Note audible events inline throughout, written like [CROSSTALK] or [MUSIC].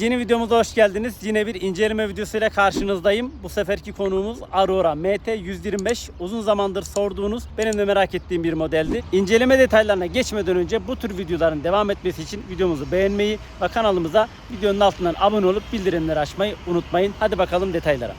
Yeni videomuza hoş geldiniz. Yine bir inceleme videosuyla karşınızdayım. Bu seferki konuğumuz Aurora MT125. Uzun zamandır sorduğunuz, benim de merak ettiğim bir modeldi. İnceleme detaylarına geçmeden önce bu tür videoların devam etmesi için videomuzu beğenmeyi ve kanalımıza videonun altından abone olup bildirimleri açmayı unutmayın. Hadi bakalım detaylara.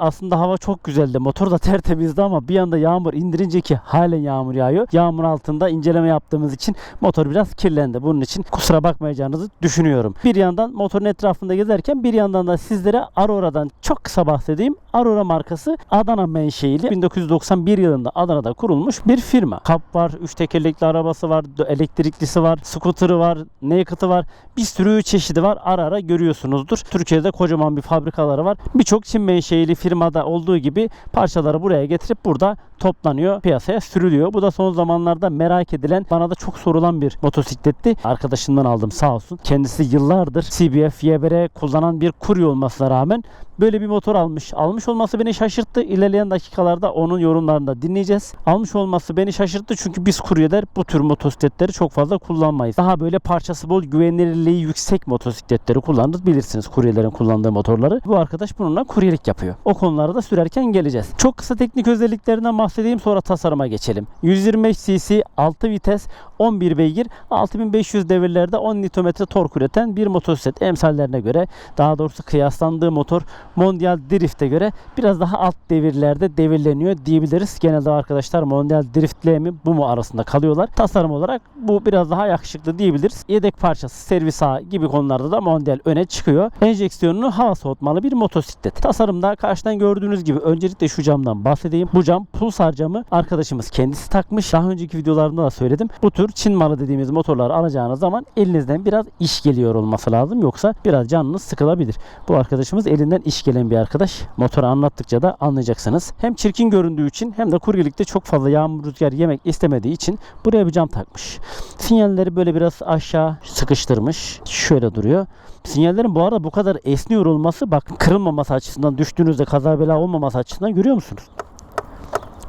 Aslında hava çok güzeldi. Motor da [LAUGHS] tertemizdi ama bir anda yağmur indirince ki halen yağmur yağıyor. Yağmur altında inceleme yaptığımız için motor biraz kirlendi. Bunun için kusura bakmayacağınızı düşünüyorum. Bir yandan motorun etrafında gezerken bir yandan da sizlere Aurora'dan çok kısa bahsedeyim. Aurora markası Adana menşeili 1991 yılında Adana'da kurulmuş bir firma. Kap var, 3 tekerlekli arabası var, elektriklisi var, scooter'ı var, naked'ı var. Bir sürü çeşidi var. Ara ara görüyorsunuzdur. Türkiye'de kocaman bir fabrikaları var. Birçok Çin menşeili firmada olduğu gibi parçaları buraya getirip burada toplanıyor, piyasaya sürülüyor. Bu da son zamanlarda merak edilen, bana da çok sorulan bir motosikletti. Arkadaşımdan aldım sağ olsun. Kendisi yıllardır CBF, YBR kullanan bir kurye olmasına rağmen böyle bir motor almış. Almış olması beni şaşırttı. İlerleyen dakikalarda onun yorumlarında dinleyeceğiz. Almış olması beni şaşırttı çünkü biz kuryeler bu tür motosikletleri çok fazla kullanmayız. Daha böyle parçası bol, güvenilirliği yüksek motosikletleri kullanırız. Bilirsiniz kuryelerin kullandığı motorları. Bu arkadaş bununla kuryelik yapıyor. O konulara da sürerken geleceğiz. Çok kısa teknik özelliklerinden bahsedeyim sonra tasarıma geçelim. 125 cc 6 vites 11 beygir 6500 devirlerde 10 Nm tork üreten bir motosiklet emsallerine göre daha doğrusu kıyaslandığı motor Mondial Drift'e göre biraz daha alt devirlerde devirleniyor diyebiliriz. Genelde arkadaşlar Mondial Drift'le mi bu mu arasında kalıyorlar. Tasarım olarak bu biraz daha yakışıklı diyebiliriz. Yedek parçası, servis ağı gibi konularda da Mondial öne çıkıyor. Enjeksiyonlu hava soğutmalı bir motosiklet. Tasarımda karşıdan gördüğünüz gibi öncelikle şu camdan bahsedeyim. Bu cam Pulsar camı arkadaşımız kendisi takmış. Daha önceki videolarımda da söyledim. Bu tür Çin malı dediğimiz motorları alacağınız zaman elinizden biraz iş geliyor olması lazım. Yoksa biraz canınız sıkılabilir. Bu arkadaşımız elinden iş gelen bir arkadaş. Motoru anlattıkça da anlayacaksınız. Hem çirkin göründüğü için hem de kuryelikte çok fazla yağmur rüzgar yemek istemediği için buraya bir cam takmış. Sinyalleri böyle biraz aşağı sıkıştırmış. Şöyle duruyor. Sinyallerin bu arada bu kadar esniyor olması bak kırılmaması açısından düştüğünüzde kaza bela olmaması açısından görüyor musunuz?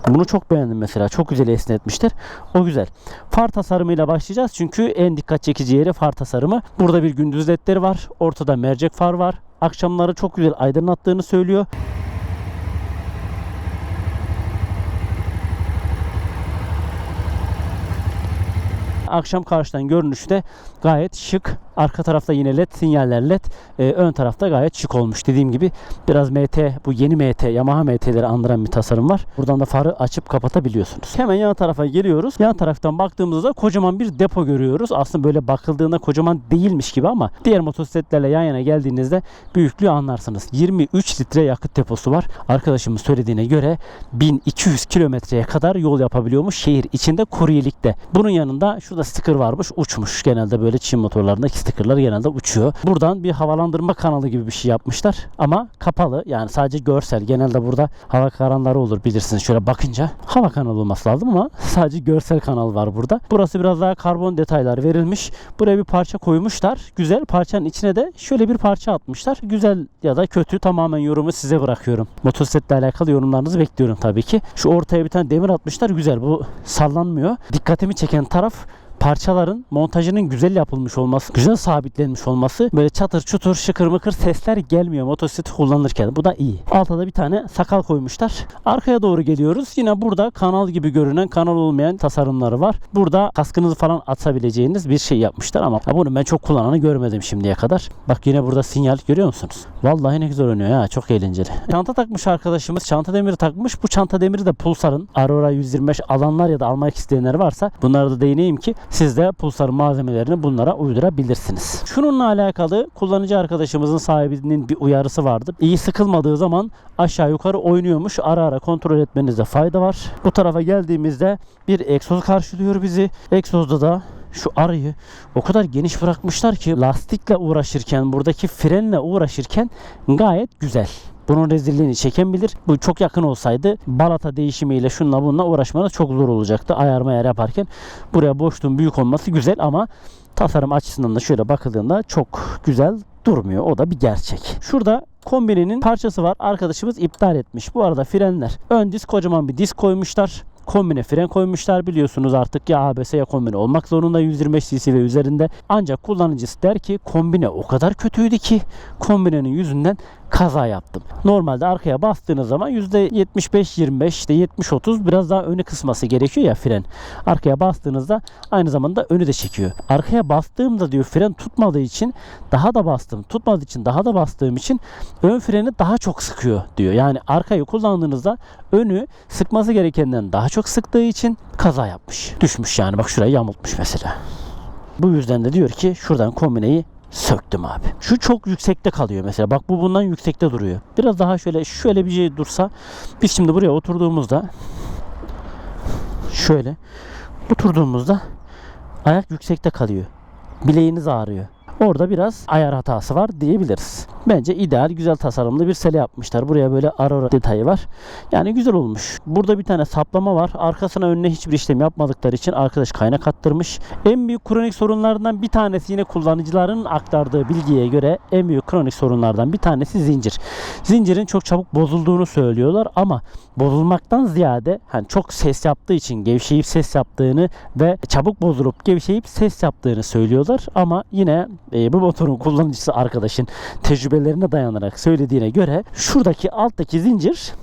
Bunu çok beğendim mesela. Çok güzel esnetmişler. O güzel. Far tasarımıyla başlayacağız. Çünkü en dikkat çekici yeri far tasarımı. Burada bir gündüz ledleri var. Ortada mercek far var. Akşamları çok güzel aydınlattığını söylüyor. akşam karşıdan görünüşte gayet şık. Arka tarafta yine led sinyaller led. Ee, ön tarafta gayet şık olmuş. Dediğim gibi biraz MT bu yeni MT Yamaha MT'leri andıran bir tasarım var. Buradan da farı açıp kapatabiliyorsunuz. Hemen yan tarafa geliyoruz. Yan taraftan baktığımızda kocaman bir depo görüyoruz. Aslında böyle bakıldığında kocaman değilmiş gibi ama diğer motosikletlerle yan yana geldiğinizde büyüklüğü anlarsınız. 23 litre yakıt deposu var. Arkadaşımın söylediğine göre 1200 kilometreye kadar yol yapabiliyormuş şehir içinde kuryelikte. Bunun yanında şurada sticker varmış uçmuş. Genelde böyle Çin motorlarındaki stickerlar genelde uçuyor. Buradan bir havalandırma kanalı gibi bir şey yapmışlar ama kapalı yani sadece görsel. Genelde burada hava kanalları olur bilirsiniz şöyle bakınca. Hava kanalı olması lazım ama sadece görsel kanal var burada. Burası biraz daha karbon detaylar verilmiş. Buraya bir parça koymuşlar. Güzel parçanın içine de şöyle bir parça atmışlar. Güzel ya da kötü tamamen yorumu size bırakıyorum. Motosikletle alakalı yorumlarınızı bekliyorum tabii ki. Şu ortaya bir tane demir atmışlar. Güzel bu sallanmıyor. Dikkatimi çeken taraf parçaların montajının güzel yapılmış olması, güzel sabitlenmiş olması, böyle çatır çutur şıkır mıkır sesler gelmiyor motosiklet kullanırken. Bu da iyi. Altta da bir tane sakal koymuşlar. Arkaya doğru geliyoruz. Yine burada kanal gibi görünen, kanal olmayan tasarımları var. Burada kaskınızı falan atabileceğiniz bir şey yapmışlar ama bunu ben çok kullananı görmedim şimdiye kadar. Bak yine burada sinyal görüyor musunuz? Vallahi ne güzel oynuyor ya. Çok eğlenceli. Çanta takmış arkadaşımız. Çanta demiri takmış. Bu çanta demiri de Pulsar'ın Aurora 125 alanlar ya da almak isteyenler varsa bunlara da değineyim ki siz de Pulsar malzemelerini bunlara uydurabilirsiniz. Şununla alakalı kullanıcı arkadaşımızın sahibinin bir uyarısı vardı. İyi sıkılmadığı zaman aşağı yukarı oynuyormuş. Ara ara kontrol etmenizde fayda var. Bu tarafa geldiğimizde bir egzoz karşılıyor bizi. Egzozda da şu arayı o kadar geniş bırakmışlar ki lastikle uğraşırken buradaki frenle uğraşırken gayet güzel. Bunun rezilliğini çeken bilir. Bu çok yakın olsaydı balata değişimiyle şunla bununla uğraşmanız çok zor olacaktı. Ayar mayar yaparken buraya boşluğun büyük olması güzel ama tasarım açısından da şöyle bakıldığında çok güzel durmuyor. O da bir gerçek. Şurada kombinenin parçası var. Arkadaşımız iptal etmiş. Bu arada frenler. Ön disk kocaman bir disk koymuşlar. kombine fren koymuşlar biliyorsunuz artık ya ABS ya kombine olmak zorunda 125 cc ve üzerinde. Ancak kullanıcısı der ki kombine o kadar kötüydü ki kombinenin yüzünden kaza yaptım. Normalde arkaya bastığınız zaman %75-25 işte 70-30 biraz daha önü kısması gerekiyor ya fren. Arkaya bastığınızda aynı zamanda önü de çekiyor. Arkaya bastığımda diyor fren tutmadığı için daha da bastım. Tutmadığı için daha da bastığım için ön freni daha çok sıkıyor diyor. Yani arkayı kullandığınızda önü sıkması gerekenden daha çok sıktığı için kaza yapmış. Düşmüş yani bak şurayı yamultmuş mesela. Bu yüzden de diyor ki şuradan kombineyi söktüm abi. Şu çok yüksekte kalıyor mesela. Bak bu bundan yüksekte duruyor. Biraz daha şöyle şöyle bir şey dursa biz şimdi buraya oturduğumuzda şöyle oturduğumuzda ayak yüksekte kalıyor. Bileğiniz ağrıyor. Orada biraz ayar hatası var diyebiliriz. Bence ideal, güzel tasarımlı bir sele yapmışlar. Buraya böyle aurora detayı var. Yani güzel olmuş. Burada bir tane saplama var. Arkasına önüne hiçbir işlem yapmadıkları için arkadaş kaynak attırmış. En büyük kronik sorunlardan bir tanesi yine kullanıcıların aktardığı bilgiye göre en büyük kronik sorunlardan bir tanesi zincir. Zincirin çok çabuk bozulduğunu söylüyorlar ama bozulmaktan ziyade hani çok ses yaptığı için gevşeyip ses yaptığını ve çabuk bozulup gevşeyip ses yaptığını söylüyorlar ama yine e, bu motorun kullanıcısı arkadaşın tecrübelerine dayanarak söylediğine göre şuradaki alttaki zincir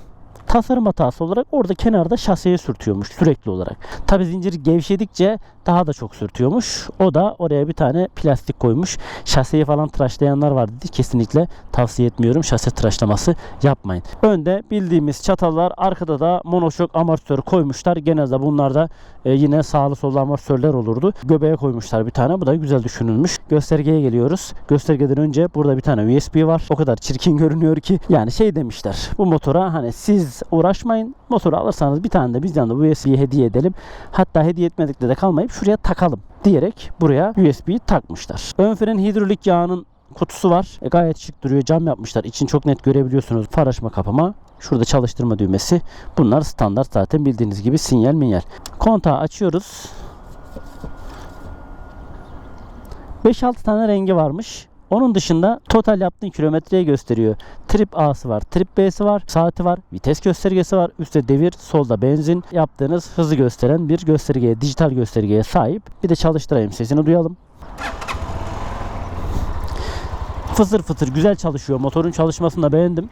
tasarım hatası olarak orada kenarda şaseye sürtüyormuş sürekli olarak. Tabi zincir gevşedikçe daha da çok sürtüyormuş. O da oraya bir tane plastik koymuş. Şaseyi falan tıraşlayanlar var dedi. Kesinlikle tavsiye etmiyorum. Şase tıraşlaması yapmayın. Önde bildiğimiz çatallar, arkada da monoşok amortisör koymuşlar. Genelde bunlarda e, yine sağlı sollu amortisörler olurdu. Göbeğe koymuşlar bir tane. Bu da güzel düşünülmüş. Göstergeye geliyoruz. Göstergeden önce burada bir tane USB var. O kadar çirkin [LAUGHS] görünüyor ki. Yani şey demişler. Bu motora hani siz uğraşmayın. Motoru alırsanız bir tane de bizden de USB'yi hediye edelim. Hatta hediye etmedikle de kalmayıp şuraya takalım diyerek buraya USB'yi takmışlar. Ön fren hidrolik yağının kutusu var. E, gayet şık duruyor. Cam yapmışlar. İçin çok net görebiliyorsunuz. Far açma kapama. Şurada çalıştırma düğmesi. Bunlar standart zaten bildiğiniz gibi sinyal minyal. Kontağı açıyoruz. 5-6 tane rengi varmış. Onun dışında total yaptığın kilometreyi gösteriyor. Trip A'sı var, Trip B'si var, saati var, vites göstergesi var. Üstte devir, solda benzin. Yaptığınız hızı gösteren bir göstergeye, dijital göstergeye sahip. Bir de çalıştırayım sesini duyalım. Fısır fısır güzel çalışıyor. Motorun çalışmasını da beğendim.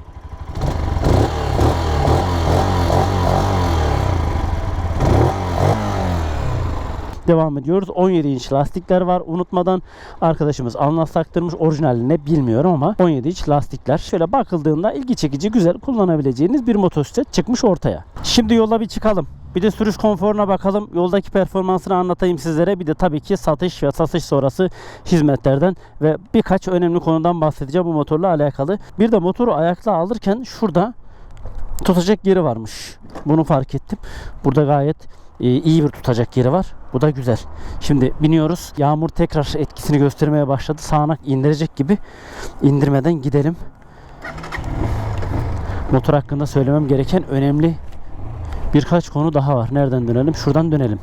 Devam ediyoruz. 17 inç lastikler var. Unutmadan arkadaşımız Alnas taktırmış. Orijinali ne bilmiyorum ama 17 inç lastikler. Şöyle bakıldığında ilgi çekici, güzel kullanabileceğiniz bir motosiklet çıkmış ortaya. Şimdi yola bir çıkalım. Bir de sürüş konforuna bakalım. Yoldaki performansını anlatayım sizlere. Bir de tabii ki satış ve satış sonrası hizmetlerden ve birkaç önemli konudan bahsedeceğim bu motorla alakalı. Bir de motoru ayakla alırken şurada tutacak yeri varmış. Bunu fark ettim. Burada gayet e, iyi bir tutacak yeri var. Bu da güzel. Şimdi biniyoruz. Yağmur tekrar etkisini göstermeye başladı. Sağanak indirecek gibi. İndirmeden gidelim. Motor hakkında söylemem gereken önemli birkaç konu daha var. Nereden dönelim? Şuradan dönelim.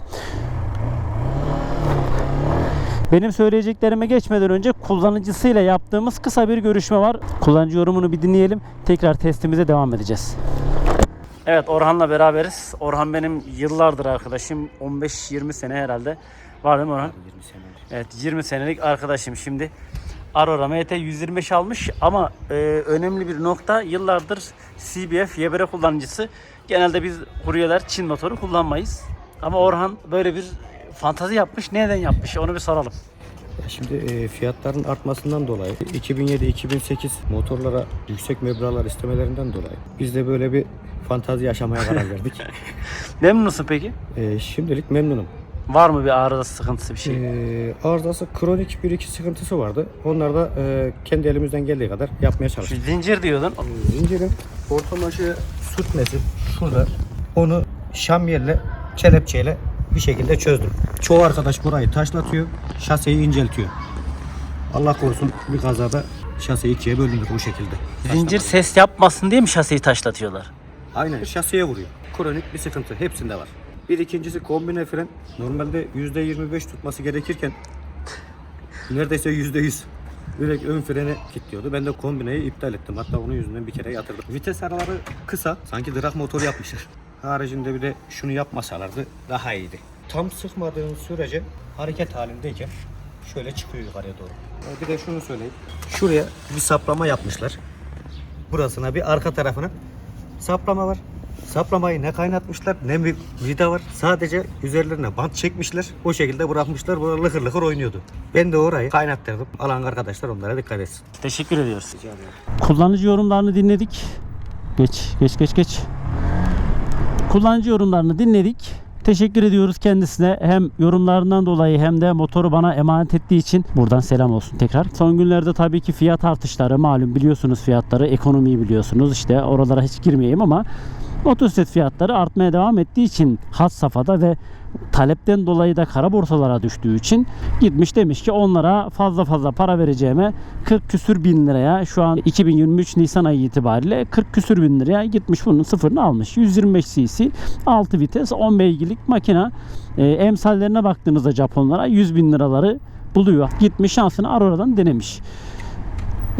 Benim söyleyeceklerime geçmeden önce kullanıcısıyla yaptığımız kısa bir görüşme var. Kullanıcı yorumunu bir dinleyelim. Tekrar testimize devam edeceğiz. Evet Orhan'la beraberiz. Orhan benim yıllardır arkadaşım. 15-20 sene herhalde. Var değil mi Orhan? 20 sene önce. Evet 20 senelik arkadaşım şimdi. Aurora MT 125 almış ama e, önemli bir nokta yıllardır CBF YBR kullanıcısı. Genelde biz kuryeler Çin motoru kullanmayız. Ama Orhan böyle bir fantazi yapmış. Neden yapmış? Onu bir soralım. Şimdi e, fiyatların artmasından dolayı 2007-2008 motorlara yüksek meblağlar istemelerinden dolayı biz de böyle bir fantazi yaşamaya karar verdik. [LAUGHS] Memnun musun peki? E, şimdilik memnunum. Var mı bir arıza sıkıntısı bir şey? E, arızası kronik bir iki sıkıntısı vardı. Onlar da e, kendi elimizden geldiği kadar yapmaya Şu çalıştık. zincir diyordun. Zincirin ortamacı sürtmesi şurada. Onu şamyerle, kelepçeyle bir şekilde çözdüm. Çoğu arkadaş burayı taşlatıyor, şaseyi inceltiyor. Allah korusun bir kazada şase ikiye bölünür bu şekilde. Zincir ses yapmasın diye mi şaseyi taşlatıyorlar? Aynen şaseye vuruyor. Kronik bir sıkıntı hepsinde var. Bir ikincisi kombine fren. Normalde %25 tutması gerekirken neredeyse %100 direkt ön freni kilitliyordu. Ben de kombineyi iptal ettim. Hatta onun yüzünden bir kere yatırdım. Vites araları kısa. Sanki drag motoru yapmışlar. Haricinde bir de şunu yapmasalardı daha iyiydi. Tam sıkmadığın sürece hareket halindeyken şöyle çıkıyor yukarıya doğru. Ee, Bir de şunu söyleyeyim. Şuraya bir saplama yapmışlar. Burasına bir arka tarafına saplama var. Saplamayı ne kaynatmışlar ne bir vida var. Sadece üzerlerine bant çekmişler. O şekilde bırakmışlar. Burada lıkır lıkır oynuyordu. Ben de orayı kaynattırdım. Alan arkadaşlar onlara dikkat etsin. Teşekkür ediyoruz. Kullanıcı yorumlarını dinledik. Geç, geç, geç, geç. Kullanıcı yorumlarını dinledik. Teşekkür ediyoruz kendisine hem yorumlarından dolayı hem de motoru bana emanet ettiği için buradan selam olsun tekrar. Son günlerde tabii ki fiyat artışları malum biliyorsunuz fiyatları ekonomiyi biliyorsunuz işte oralara hiç girmeyeyim ama motosiklet fiyatları artmaya devam ettiği için has safhada ve talepten dolayı da kara borsalara düştüğü için gitmiş demiş ki onlara fazla fazla para vereceğime 40 küsür bin liraya şu an 2023 Nisan ayı itibariyle 40 küsür bin liraya gitmiş bunun sıfırını almış. 125 cc 6 vites 10 beygirlik makina e, emsallerine baktığınızda Japonlara 100 bin liraları buluyor. Gitmiş şansını Aurora'dan denemiş.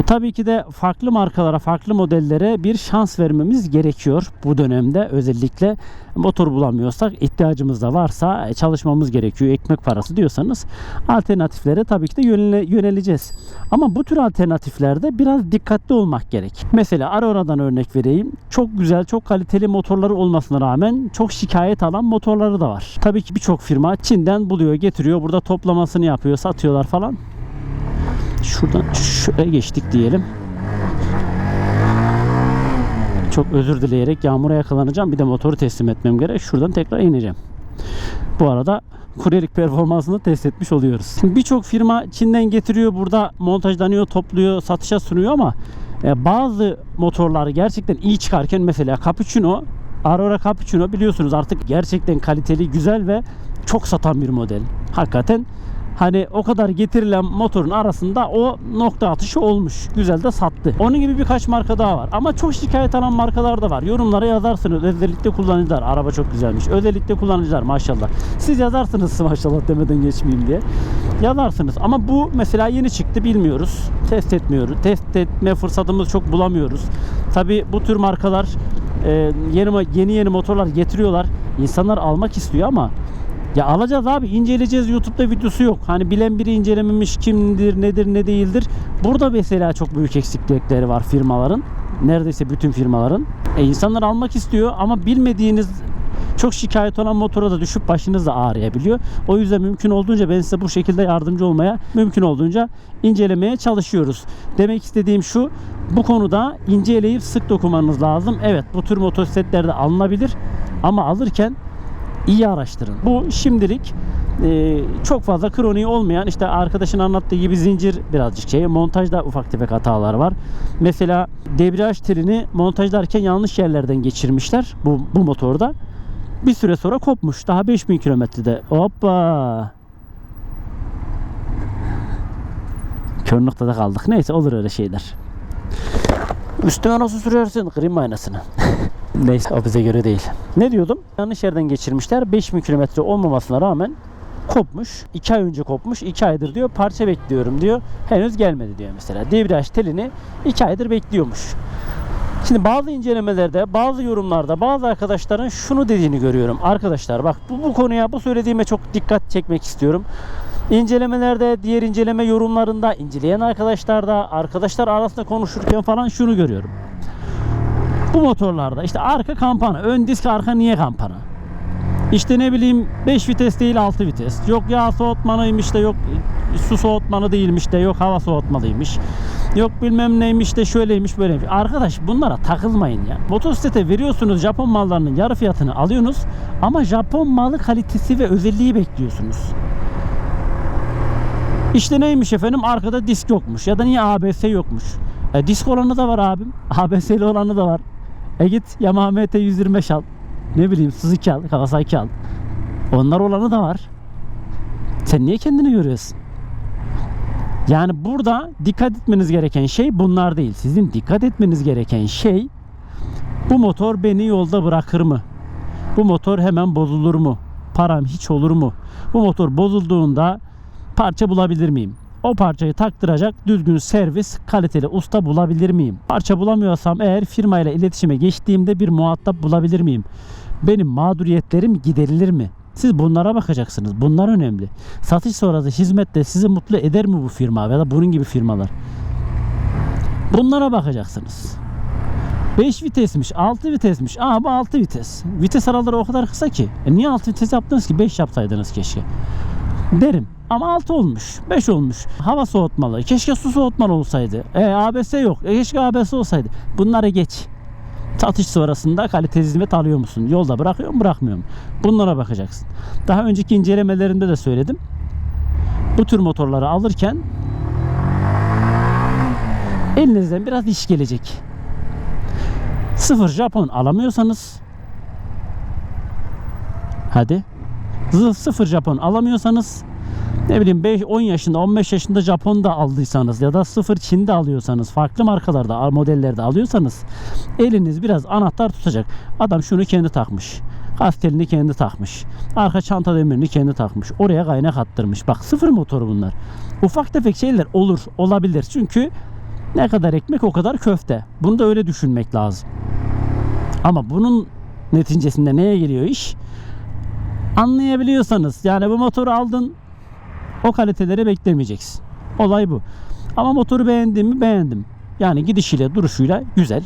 Tabii ki de farklı markalara, farklı modellere bir şans vermemiz gerekiyor bu dönemde. Özellikle motor bulamıyorsak, ihtiyacımız da varsa e, çalışmamız gerekiyor. Ekmek parası diyorsanız alternatiflere tabii ki de yönele- yöneleceğiz. Ama bu tür alternatiflerde biraz dikkatli olmak gerek. Mesela Aurora'dan örnek vereyim. Çok güzel, çok kaliteli motorları olmasına rağmen çok şikayet alan motorları da var. Tabii ki birçok firma Çin'den buluyor, getiriyor. Burada toplamasını yapıyor, satıyorlar falan. Şuradan şöyle geçtik diyelim. Çok özür dileyerek yağmura yakalanacağım. Bir de motoru teslim etmem gerek. Şuradan tekrar ineceğim. Bu arada kuryelik performansını test etmiş oluyoruz. Birçok firma Çin'den getiriyor, burada montajlanıyor, topluyor, satışa sunuyor ama e, bazı motorlar gerçekten iyi çıkarken mesela Cappuccino, Aurora Cappuccino biliyorsunuz artık gerçekten kaliteli, güzel ve çok satan bir model. Hakikaten hani o kadar getirilen motorun arasında o nokta atışı olmuş. Güzel de sattı. Onun gibi birkaç marka daha var. Ama çok şikayet alan markalar da var. Yorumlara yazarsınız. Özellikle kullanıcılar. Araba çok güzelmiş. Özellikle kullanıcılar maşallah. Siz yazarsınız [LAUGHS] maşallah demeden geçmeyeyim diye. Yazarsınız. Ama bu mesela yeni çıktı bilmiyoruz. Test etmiyoruz. Test etme fırsatımız çok bulamıyoruz. Tabi bu tür markalar yeni yeni yeni motorlar getiriyorlar. İnsanlar almak istiyor ama ya alacağız abi inceleyeceğiz YouTube'da videosu yok. Hani bilen biri incelememiş kimdir nedir ne değildir. Burada mesela çok büyük eksiklikleri var firmaların. Neredeyse bütün firmaların. E insanlar almak istiyor ama bilmediğiniz çok şikayet olan motora da düşüp başınız da ağrıyabiliyor. O yüzden mümkün olduğunca ben size bu şekilde yardımcı olmaya mümkün olduğunca incelemeye çalışıyoruz. Demek istediğim şu bu konuda inceleyip sık dokumanız lazım. Evet bu tür motosikletlerde alınabilir ama alırken iyi araştırın. Bu şimdilik e, çok fazla kroniği olmayan işte arkadaşın anlattığı gibi zincir birazcık şey. Montajda ufak tefek hatalar var. Mesela debriyaj telini montajlarken yanlış yerlerden geçirmişler bu, bu motorda. Bir süre sonra kopmuş. Daha 5000 kilometrede. Hoppa. Kör noktada kaldık. Neyse olur öyle şeyler. Üstüne nasıl sürersin? Kırayım aynasını? Neyse o göre değil. Ne diyordum? Yanlış yerden geçirmişler. 5000 kilometre olmamasına rağmen kopmuş. 2 ay önce kopmuş. 2 aydır diyor parça bekliyorum diyor. Henüz gelmedi diyor mesela. Debriyaj telini 2 aydır bekliyormuş. Şimdi bazı incelemelerde, bazı yorumlarda, bazı arkadaşların şunu dediğini görüyorum. Arkadaşlar bak bu, bu konuya, bu söylediğime çok dikkat çekmek istiyorum. İncelemelerde, diğer inceleme yorumlarında, inceleyen arkadaşlar da, arkadaşlar arasında konuşurken falan şunu görüyorum. Bu motorlarda işte arka kampana, ön disk arka niye kampana? İşte ne bileyim 5 vites değil 6 vites. Yok yağ soğutmalıymış da yok su soğutmalı değilmiş de yok hava soğutmalıymış. Yok bilmem neymiş de şöyleymiş böyleymiş. Arkadaş bunlara takılmayın ya. Motosiklete veriyorsunuz Japon mallarının yarı fiyatını alıyorsunuz ama Japon malı kalitesi ve özelliği bekliyorsunuz. İşte neymiş efendim arkada disk yokmuş ya da niye ABS yokmuş. E, disk olanı da var abim. [LAUGHS] ABS'li olanı da var. E git Yamaha MT 125 al. Ne bileyim Suzuki al, Kawasaki al. Onlar olanı da var. Sen niye kendini görüyorsun? Yani burada dikkat etmeniz gereken şey bunlar değil. Sizin dikkat etmeniz gereken şey bu motor beni yolda bırakır mı? Bu motor hemen bozulur mu? Param hiç olur mu? Bu motor bozulduğunda parça bulabilir miyim? O parçayı taktıracak düzgün servis, kaliteli usta bulabilir miyim? Parça bulamıyorsam eğer firmayla iletişime geçtiğimde bir muhatap bulabilir miyim? Benim mağduriyetlerim giderilir mi? Siz bunlara bakacaksınız. Bunlar önemli. Satış sonrası hizmette sizi mutlu eder mi bu firma ya da bunun gibi firmalar? Bunlara bakacaksınız. 5 vitesmiş, 6 vitesmiş. Aa bu 6 vites. Vites araları o kadar kısa ki. E niye 6 vites yaptınız ki? 5 yapsaydınız keşke. Derim. Ama 6 olmuş, 5 olmuş. Hava soğutmalı. Keşke su soğutmalı olsaydı. E ABS yok. E keşke ABS olsaydı. Bunlara geç. Satış sonrasında kalite hizmet alıyor musun? Yolda bırakıyor mu, bırakmıyor mu? Bunlara bakacaksın. Daha önceki incelemelerinde de söyledim. Bu tür motorları alırken elinizden biraz iş gelecek. Sıfır Japon alamıyorsanız hadi sıfır Japon alamıyorsanız ne bileyim 5 10 yaşında 15 yaşında Japon da aldıysanız ya da sıfır Çin'de alıyorsanız farklı markalarda al- modellerde alıyorsanız eliniz biraz anahtar tutacak. Adam şunu kendi takmış. Kastelini kendi takmış. Arka çanta demirini kendi takmış. Oraya kaynak attırmış. Bak sıfır motoru bunlar. Ufak tefek şeyler olur, olabilir. Çünkü ne kadar ekmek o kadar köfte. Bunu da öyle düşünmek lazım. Ama bunun neticesinde neye geliyor iş? Anlayabiliyorsanız yani bu motoru aldın o kaliteleri beklemeyeceksin. Olay bu. Ama motoru beğendim mi beğendim. Yani gidişiyle duruşuyla güzel.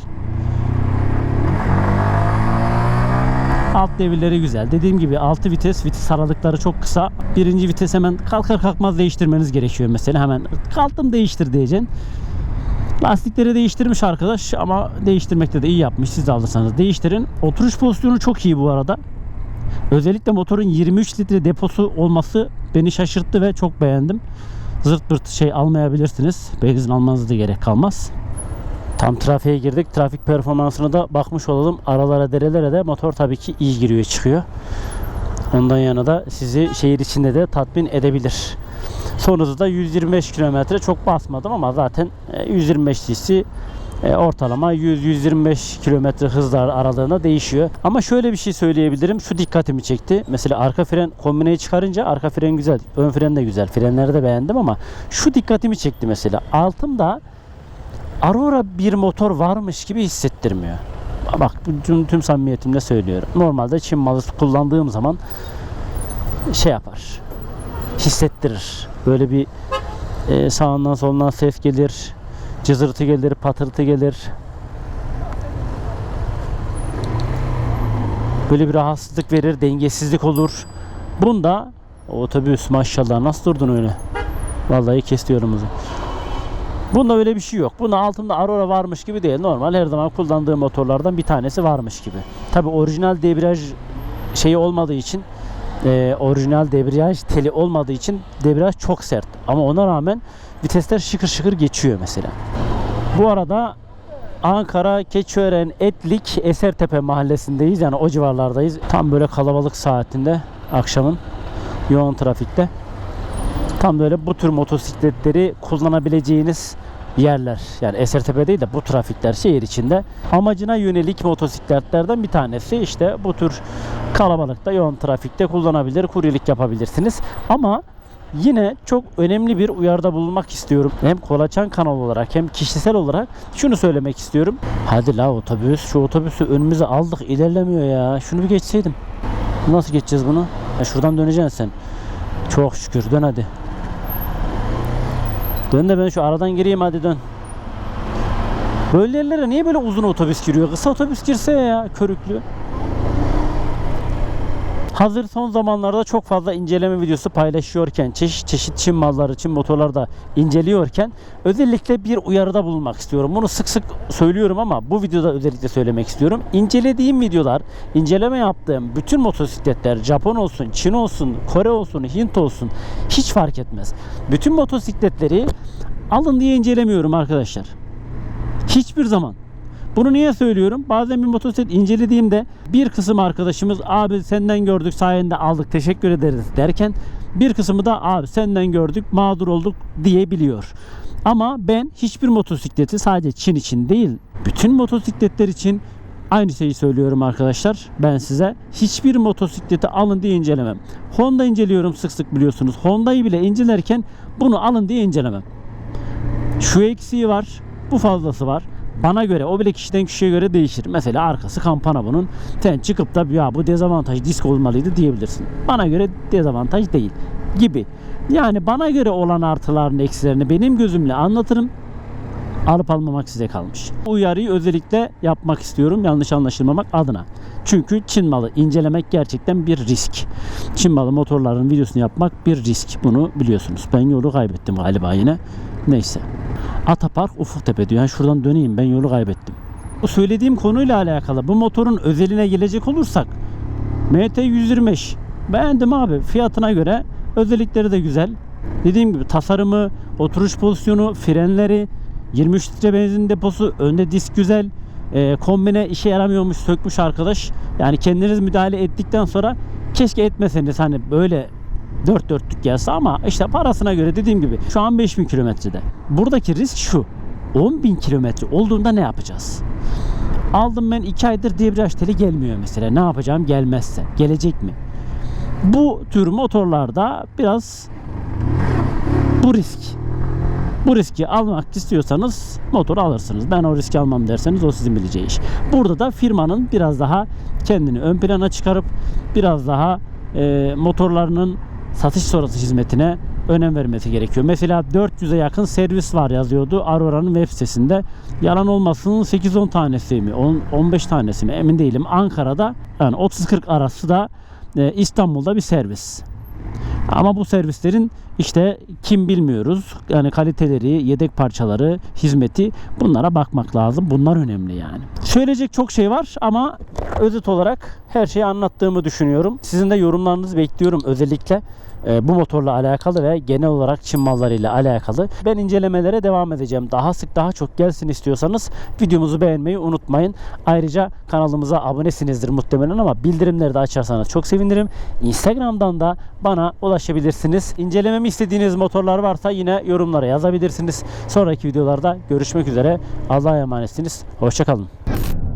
Alt devirleri güzel. Dediğim gibi 6 vites, vites aralıkları çok kısa. Birinci vites hemen kalkar kalkmaz değiştirmeniz gerekiyor mesela. Hemen kalktım değiştir diyeceksin. Lastikleri değiştirmiş arkadaş ama değiştirmekte de iyi yapmış. Siz de alırsanız değiştirin. Oturuş pozisyonu çok iyi bu arada. Özellikle motorun 23 litre deposu olması beni şaşırttı ve çok beğendim. Zırt pırt şey almayabilirsiniz. Benzin almanıza da gerek kalmaz. Tam trafiğe girdik. Trafik performansına da bakmış olalım. Aralara, derelere de motor tabii ki iyi giriyor, çıkıyor. Ondan yana da sizi şehir içinde de tatmin edebilir. Son hızı da 125 kilometre çok basmadım ama zaten e, 125 cc e, ortalama 100-125 kilometre hızlar aralığında değişiyor. Ama şöyle bir şey söyleyebilirim. Şu dikkatimi çekti. Mesela arka fren kombineyi çıkarınca arka fren güzel. Ön fren de güzel. Frenleri de beğendim ama şu dikkatimi çekti mesela. Altımda Aurora bir motor varmış gibi hissettirmiyor. Bak tüm, tüm samimiyetimle söylüyorum. Normalde Çin malı kullandığım zaman şey yapar. Hissettirir. Böyle bir e, sağından solundan ses gelir. Cızırtı gelir, patırtı gelir. Böyle bir rahatsızlık verir, dengesizlik olur. Bunda otobüs maşallah nasıl durdun öyle? Vallahi kesti yorumunuzu. Bunda öyle bir şey yok. Bunda altında Aurora varmış gibi değil. Normal her zaman kullandığı motorlardan bir tanesi varmış gibi. Tabi orijinal debriyaj şeyi olmadığı için e, orijinal debriyaj teli olmadığı için debriyaj çok sert. Ama ona rağmen vitesler şıkır şıkır geçiyor mesela. Bu arada Ankara, Keçiören, Etlik, Esertepe mahallesindeyiz. Yani o civarlardayız. Tam böyle kalabalık saatinde akşamın yoğun trafikte. Tam böyle bu tür motosikletleri kullanabileceğiniz yerler. Yani Esertepe değil de bu trafikler şehir içinde. Amacına yönelik motosikletlerden bir tanesi işte bu tür kalabalıkta yoğun trafikte kullanabilir, kuryelik yapabilirsiniz. Ama yine çok önemli bir uyarıda bulunmak istiyorum. Hem Kolaçan kanal olarak hem kişisel olarak şunu söylemek istiyorum. Hadi la otobüs, şu otobüsü önümüze aldık ilerlemiyor ya. Şunu bir geçseydim. Nasıl geçeceğiz bunu? Ya şuradan döneceksin sen. Çok şükür dön hadi. Dön de ben şu aradan gireyim hadi dön. Böyle yerlere niye böyle uzun otobüs giriyor? Kısa otobüs girse ya körüklü. Hazır son zamanlarda çok fazla inceleme videosu paylaşıyorken, çeşit çeşit Çin malları, Çin motorları da inceliyorken özellikle bir uyarıda bulunmak istiyorum. Bunu sık sık söylüyorum ama bu videoda özellikle söylemek istiyorum. İncelediğim videolar, inceleme yaptığım bütün motosikletler, Japon olsun, Çin olsun, Kore olsun, Hint olsun hiç fark etmez. Bütün motosikletleri alın diye incelemiyorum arkadaşlar. Hiçbir zaman. Bunu niye söylüyorum? Bazen bir motosiklet incelediğimde bir kısım arkadaşımız abi senden gördük sayende aldık teşekkür ederiz derken bir kısmı da abi senden gördük mağdur olduk diyebiliyor. Ama ben hiçbir motosikleti sadece Çin için değil bütün motosikletler için aynı şeyi söylüyorum arkadaşlar. Ben size hiçbir motosikleti alın diye incelemem. Honda inceliyorum sık sık biliyorsunuz. Honda'yı bile incelerken bunu alın diye incelemem. Şu eksiği var, bu fazlası var. Bana göre o bile kişiden kişiye göre değişir. Mesela arkası kampana bunun. Sen çıkıp da ya bu dezavantaj disk olmalıydı diyebilirsin. Bana göre dezavantaj değil gibi. Yani bana göre olan artılarını eksilerini benim gözümle anlatırım. Alıp almamak size kalmış. Bu uyarıyı özellikle yapmak istiyorum yanlış anlaşılmamak adına. Çünkü Çin malı incelemek gerçekten bir risk. Çin malı motorların videosunu yapmak bir risk. Bunu biliyorsunuz. Ben yolu kaybettim galiba yine. Neyse. Atapark Ufuktepe diyor. Yani şuradan döneyim ben yolu kaybettim. Bu söylediğim konuyla alakalı bu motorun özeline gelecek olursak MT 125 beğendim abi fiyatına göre özellikleri de güzel. Dediğim gibi tasarımı, oturuş pozisyonu, frenleri, 23 litre benzin deposu, önde disk güzel. E, kombine işe yaramıyormuş, sökmüş arkadaş. Yani kendiniz müdahale ettikten sonra keşke etmeseniz hani böyle dört dörtlük gelse ama işte parasına göre dediğim gibi şu an 5000 kilometrede. Buradaki risk şu. 10.000 kilometre olduğunda ne yapacağız? Aldım ben 2 aydır debriyaj teli gelmiyor mesela. Ne yapacağım gelmezse? Gelecek mi? Bu tür motorlarda biraz bu risk. Bu riski almak istiyorsanız motoru alırsınız. Ben o riski almam derseniz o sizin bileceği iş. Burada da firmanın biraz daha kendini ön plana çıkarıp biraz daha e, motorlarının satış sonrası hizmetine önem vermesi gerekiyor. Mesela 400'e yakın servis var yazıyordu Aurora'nın web sitesinde. Yalan olmasın 8-10 tanesi mi 10, 15 tanesi mi emin değilim. Ankara'da yani 30-40 arası da e, İstanbul'da bir servis. Ama bu servislerin işte kim bilmiyoruz. Yani kaliteleri, yedek parçaları, hizmeti bunlara bakmak lazım. Bunlar önemli yani. Söyleyecek çok şey var ama özet olarak her şeyi anlattığımı düşünüyorum. Sizin de yorumlarınızı bekliyorum özellikle bu motorla alakalı ve genel olarak Çin mallarıyla alakalı. Ben incelemelere devam edeceğim. Daha sık daha çok gelsin istiyorsanız videomuzu beğenmeyi unutmayın. Ayrıca kanalımıza abonesinizdir muhtemelen ama bildirimleri de açarsanız çok sevinirim. Instagram'dan da bana ulaşabilirsiniz. İncelememi istediğiniz motorlar varsa yine yorumlara yazabilirsiniz. Sonraki videolarda görüşmek üzere. Allah'a emanetsiniz. Hoşçakalın.